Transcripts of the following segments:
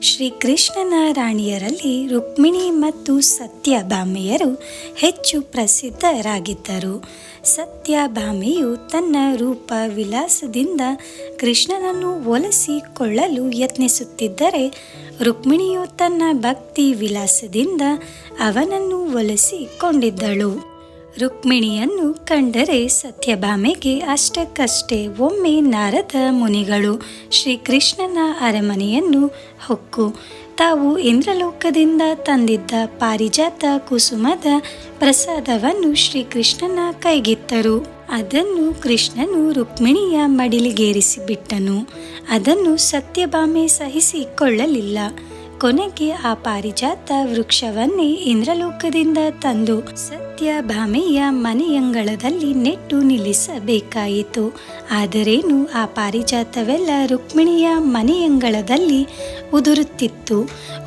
ಶ್ರೀಕೃಷ್ಣನ ರಾಣಿಯರಲ್ಲಿ ರುಕ್ಮಿಣಿ ಮತ್ತು ಸತ್ಯಭಾಮೆಯರು ಹೆಚ್ಚು ಪ್ರಸಿದ್ಧರಾಗಿದ್ದರು. ಸತ್ಯಭಾಮೆಯು ತನ್ನ ರೂಪ ವಿಲಾಸದಿಂದ ಕೃಷ್ಣನನ್ನು ಒಲಿಸಿಕೊಳ್ಳಲು ಯತ್ನಿಸುತ್ತಿದ್ದರೆ, ರುಕ್ಮಿಣಿಯು ತನ್ನ ಭಕ್ತಿ ವಿಲಾಸದಿಂದ ಅವನನ್ನು ಒಲಿಸಿಕೊಂಡಿದ್ದಳು. ರುಕ್ಮಿಣಿಯನ್ನು ಕಂಡರೆ ಸತ್ಯಭಾಮೆಗೆ ಅಷ್ಟಕ್ಕಷ್ಟೇ ಒಮ್ಮೆ ನಾರದ ಮುನಿಗಳು ಶ್ರೀಕೃಷ್ಣನ ಅರಮನೆಯನ್ನು ಹೊಕ್ಕು. ತಾವು ಇಂದ್ರಲೋಕದಿಂದ ತಂದಿದ್ದ ಪಾರಿಜಾತ ಕುಸುಮದ ಪ್ರಸಾದವನ್ನು ಶ್ರೀಕೃಷ್ಣನ ಕೈಗಿತ್ತರು. ಅದನ್ನು ಕೃಷ್ಣನು ರುಕ್ಮಿಣಿಯ ಮಡಿಲಿಗೇರಿಸಿಬಿಟ್ಟನು. ಅದನ್ನು ಸತ್ಯಭಾಮೆ ಸಹಿಸಿಕೊಳ್ಳಲಿಲ್ಲ. ಕೊನೆಗೆ ಆ ಪಾರಿಜಾತ ವೃಕ್ಷವನ್ನೇ ಇಂದ್ರಲೋಕದಿಂದ ತಂದು ಸತ್ಯ ಭಾಮೆಯ ಮನೆಯಂಗಳದಲ್ಲಿ ನೆಟ್ಟು ನಿಲ್ಲಿಸಬೇಕಾಯಿತು. ಆದರೇನು ಆ ಪಾರಿಜಾತವೆಲ್ಲ ರುಕ್ಮಿಣಿಯ ಮನೆಯಂಗಳದಲ್ಲಿ ಉದುರುತ್ತಿತ್ತು.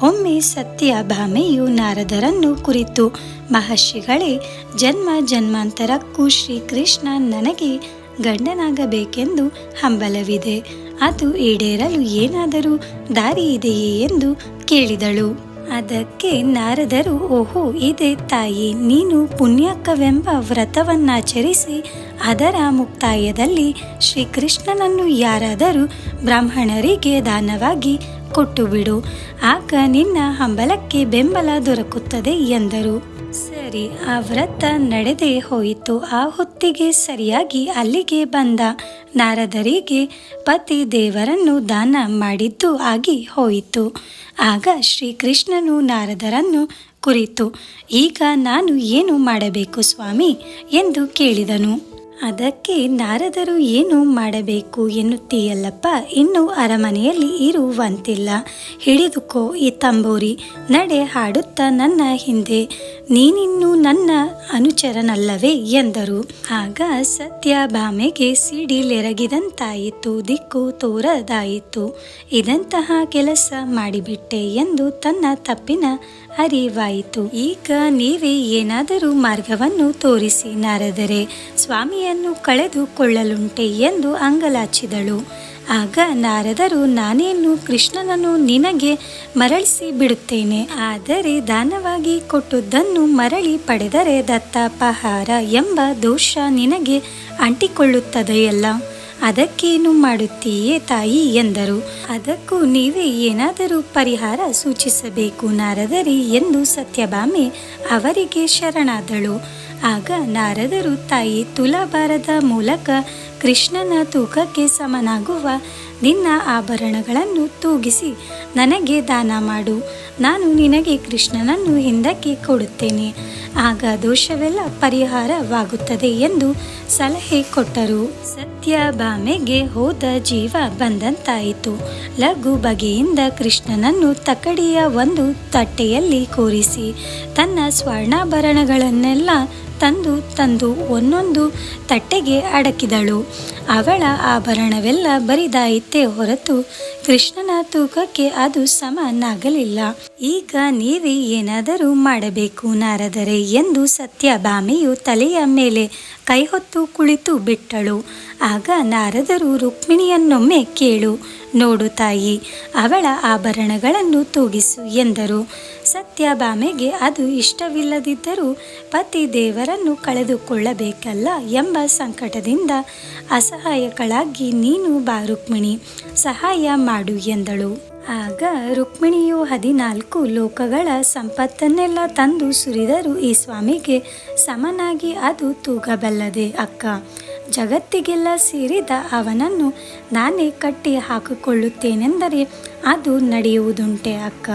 ಒಮ್ಮೆ ಸತ್ಯ ಭಾಮೆಯು ನಾರದರನ್ನು ಕುರಿತು, ಮಹರ್ಷಿಗಳೇ, ಜನ್ಮ ಜನ್ಮಾಂತರಕ್ಕೂ ಶ್ರೀಕೃಷ್ಣ ನನಗೆ ಗಂಡನಾಗಬೇಕೆಂದು ಹಂಬಲವಿದೆ. ಅದು ಈಡೇರಲು ಏನಾದರೂ ದಾರಿ ಇದೆಯೇ ಎಂದು ಕೇಳಿದಳು. ಅದಕ್ಕೆ ನಾರದರು, ಓಹೋ, ಇದೆ ತಾಯಿ, ನೀನು ಪುಣ್ಯಕವೆಂಬ ವ್ರತವನ್ನಾಚರಿಸಿ ಅದರ ಮುಕ್ತಾಯದಲ್ಲಿ ಶ್ರೀಕೃಷ್ಣನನ್ನು ಯಾರಾದರೂ ಬ್ರಾಹ್ಮಣರಿಗೆ ದಾನವಾಗಿ ಕೊಟ್ಟುಬಿಡು. ಆಗ ನಿನ್ನ ಹಂಬಲಕ್ಕೆ ಬೆಂಬಲ ದೊರಕುತ್ತದೆ ಎಂದರು. ಸರಿ, ಆ ವ್ರತ ನಡೆದೇ ಹೋಯಿತು. ಆ ಹೊತ್ತಿಗೆ ಸರಿಯಾಗಿ ಅಲ್ಲಿಗೆ ಬಂದ. ನಾರದರಿಗೆ ಪತಿ ದೇವರನ್ನು ದಾನ ಮಾಡಿದ್ದು ಆಗಿ ಹೋಯಿತು. ಆಗ ಶ್ರೀಕೃಷ್ಣನು ನಾರದರನ್ನು ಕುರಿತು, ಈಗ ನಾನು ಏನು ಮಾಡಬೇಕು ಸ್ವಾಮಿ? ಎಂದು ಕೇಳಿದನು. ಅದಕ್ಕೆ ನಾರದರು ಏನು ಮಾಡಬೇಕು ಎನ್ನುತ್ತೀಯಲ್ಲಪ್ಪ? ಇನ್ನು ಅರಮನೆಯಲ್ಲಿ ಇರುವಂತಿಲ್ಲ. ಹಿಡಿದುಕೋ ಈ ತಂಬೂರಿ. ನಡೆ ಹಾಡುತ್ತಾ ನನ್ನ ಹಿಂದೆ. ನೀನಿನ್ನು ನನ್ನ ಅನುಚರನಲ್ಲವೇ ಎಂದರು. ಆಗ ಸತ್ಯಭಾಮೆಗೆ ಸಿಡಿಲೆರಗಿದಂತಾಯಿತು. ದಿಕ್ಕು ತೋರದಾಯಿತು. ಇದಂತಹ ಕೆಲಸ ಮಾಡಿಬಿಟ್ಟೆ ಎಂದು ತನ್ನ ತಪ್ಪಿನ ಅರಿವಾಯಿತು. ಈಗ ನೀವೇ ಏನಾದರೂ ಮಾರ್ಗವನ್ನು ತೋರಿಸಿ ನಾರದರೆ. ಸ್ವಾಮಿಯನ್ನು ಕಳೆದುಕೊಳ್ಳಲುಂಟೆ ಎಂದು ಅಂಗಲಾಚಿದಳು. ಆಗ ನಾರದರು, ನಾನೇನು ಕೃಷ್ಣನನ್ನು ನಿನಗೆ ಮರಳಿಸಿ ಬಿಡುತ್ತೇನೆ? ಆದರೆ ದಾನವಾಗಿ ಕೊಟ್ಟುದನ್ನು ಮರಳಿ ಪಡೆದರೆ ದತ್ತಾಪಹಾರ ಎಂಬ ದೋಷ ನಿನಗೆ ಅಂಟಿಕೊಳ್ಳುತ್ತದೆಯಲ್ಲ? ಅದಕ್ಕೇನು ಮಾಡುತ್ತೀಯೇ ತಾಯಿ ಎಂದರು. ಅದಕ್ಕೂ ನೀವೇ ಏನಾದರೂ ಪರಿಹಾರ ಸೂಚಿಸಬೇಕು ನಾರದರಿ ಎಂದು ಸತ್ಯಭಾಮೆ ಅವರಿಗೆ ಶರಣಾದಳು. ಆಗ ನಾರದರು ತಾಯಿ ತುಲಾಭಾರದ ಮೂಲಕ ಕೃಷ್ಣನ ತೂಕಕ್ಕೆ ಸಮನಾಗುವ ನಿನ್ನ ಆಭರಣಗಳನ್ನು ತೂಗಿಸಿ ನನಗೆ ದಾನ ಮಾಡು. ನಾನು ನಿನಗೆ ಕೃಷ್ಣನನ್ನು ಹಿಂದಕ್ಕೆ ಕೊಡುತ್ತೇನೆ. ಆಗ ದೋಷವೆಲ್ಲ ಪರಿಹಾರವಾಗುತ್ತದೆ ಎಂದು ಸಲಹೆ ಕೊಟ್ಟರು. ಸತ್ಯಭಾಮೆಗೆ ಹೋದ ಜೀವ ಬಂದಂತಾಯಿತು. ಲಘು ಬಗೆಯಿಂದ ಕೃಷ್ಣನನ್ನು ತಕ್ಕಡಿಯ ಒಂದು ತಟ್ಟೆಯಲ್ಲಿ ಕೂರಿಸಿ, ತನ್ನ ಸ್ವರ್ಣಾಭರಣಗಳನ್ನೆಲ್ಲ ತಂದು ತಂದು ಒಂದೊಂದು ತಟ್ಟೆಗೆ ಅಡಕಿದಳು. ಅವಳ ಆಭರಣವೆಲ್ಲ ಬರಿದಾಯಿತೇ ಹೊರತು ಕೃಷ್ಣನ ತೂಕಕ್ಕೆ ಅದು ಸಮನಾಗಲಿಲ್ಲ ಈಗ ನೀವೇ ಏನಾದರೂ ಮಾಡಬೇಕು ನಾರದರೆ ಎಂದು ಸತ್ಯಭಾಮೆಯು ತಲೆಯ ಮೇಲೆ ಕೈ ಹೊತ್ತು ಕುಳಿತು ಬಿಟ್ಟಳು. ಆಗ ನಾರದರು ರುಕ್ಮಿಣಿಯನ್ನೊಮ್ಮೆ ಕೇಳು, ನೋಡು ತಾಯಿ, ಅವಳ ಆಭರಣಗಳನ್ನು ತೂಗಿಸು ಎಂದರು. ಸತ್ಯಭಾಮೆಗೆ ಅದು ಇಷ್ಟವಿಲ್ಲದಿದ್ದರೂ ಪತಿ ದೇವರನ್ನು ಕಳೆದುಕೊಳ್ಳಬೇಕಲ್ಲ ಎಂಬ ಸಂಕಟದಿಂದ ಅಸಹಾಯಕಳಾಗಿ ನೀನು ಬಾ ರುಕ್ಮಿಣಿ, ಸಹಾಯ ಮಾಡು ಎಂದಳು. ಆಗ ರುಕ್ಮಿಣಿಯು ಹದಿನಾಲ್ಕು ಲೋಕಗಳ ಸಂಪತ್ತನ್ನೆಲ್ಲ ತಂದು ಸುರಿದರೂ ಈ ಸ್ವಾಮಿಗೆ ಸಮನಾಗಿ ಅದು ತೂಗಬಲ್ಲದೆ. ಅಕ್ಕ, ಜಗತ್ತಿಗೆಲ್ಲ ಸೇರಿದ ಅವನನ್ನು ನಾನೇ ಕಟ್ಟಿ ಹಾಕಿಕೊಳ್ಳುತ್ತೇನೆಂದರೆ ಅದು ನಡೆಯುವುದುಂಟೆ ಅಕ್ಕ.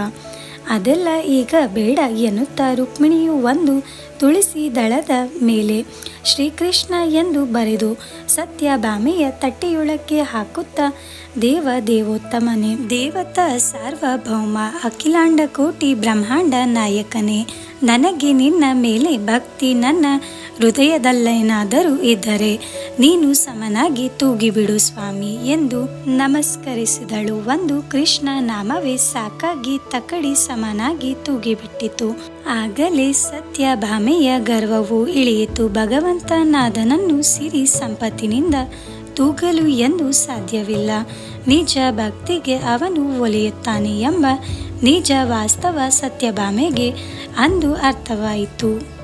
ಅದೆಲ್ಲ ಈಗ ಬೇಡ ಎನ್ನುತ್ತಾ ರುಕ್ಮಿಣಿಯು ಒಂದು ತುಳಸಿ ದಳದ ಮೇಲೆ. ಶ್ರೀಕೃಷ್ಣ ಎಂದು ಬರೆದು ಸತ್ಯ ಬಾಮೆಯ ತಟ್ಟೆಯೊಳಕ್ಕೆ ಹಾಕುತ್ತಾ, ದೇವ ದೇವೋತ್ತಮನೇ, ದೇವತ ಸಾರ್ವಭೌಮ, ಅಖಿಲಾಂಡ ಕೋಟಿ ಬ್ರಹ್ಮಾಂಡ ನಾಯಕನೇ, ನನಗೆ ನಿನ್ನ ಮೇಲೆ ಭಕ್ತಿ ನನ್ನ ಹೃದಯದಲ್ಲೇನಾದರೂ ಇದ್ದರೆ ನೀನು ಸಮನಾಗಿ ತೂಗಿಬಿಡು ಸ್ವಾಮಿ ಎಂದು ನಮಸ್ಕರಿಸಿದಳು. ಒಂದು ಕೃಷ್ಣ ನಾಮವೇ ಸಾಕಾಗಿ ತಕಡಿ ಸಮನಾಗಿ ತೂಗಿಬಿಟ್ಟಿತು. ಆಗಲೇ ಸತ್ಯಭಾಮೆಯ ಗರ್ವವು ಇಳಿಯಿತು. ಭಗವಂತನಾದನನ್ನು ಸಿರಿ ಸಂಪತ್ತಿನಿಂದ ತೂಗಲು ಎಂದು ಸಾಧ್ಯವಿಲ್ಲ. ನಿಜ ಭಕ್ತಿಗೆ ಅವನು ಒಲಿಯುತ್ತಾನೆ ಎಂಬ ನಿಜ ವಾಸ್ತವ ಸತ್ಯಭಾಮೆಗೆ ಅಂದು ಅರ್ಥವಾಯಿತು.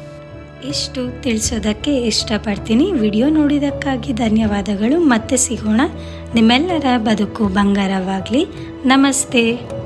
ಇಷ್ಟು ತಿಳಿಸೋದಕ್ಕೆ ಇಷ್ಟಪಡ್ತೀನಿ. ವಿಡಿಯೋ ನೋಡಿದ್ದಕ್ಕಾಗಿ ಧನ್ಯವಾದಗಳು. ಮತ್ತೆ ಸಿಗೋಣ. ನಿಮ್ಮೆಲ್ಲರ ಬದುಕು ಬಂಗಾರವಾಗಲಿ. ನಮಸ್ತೆ.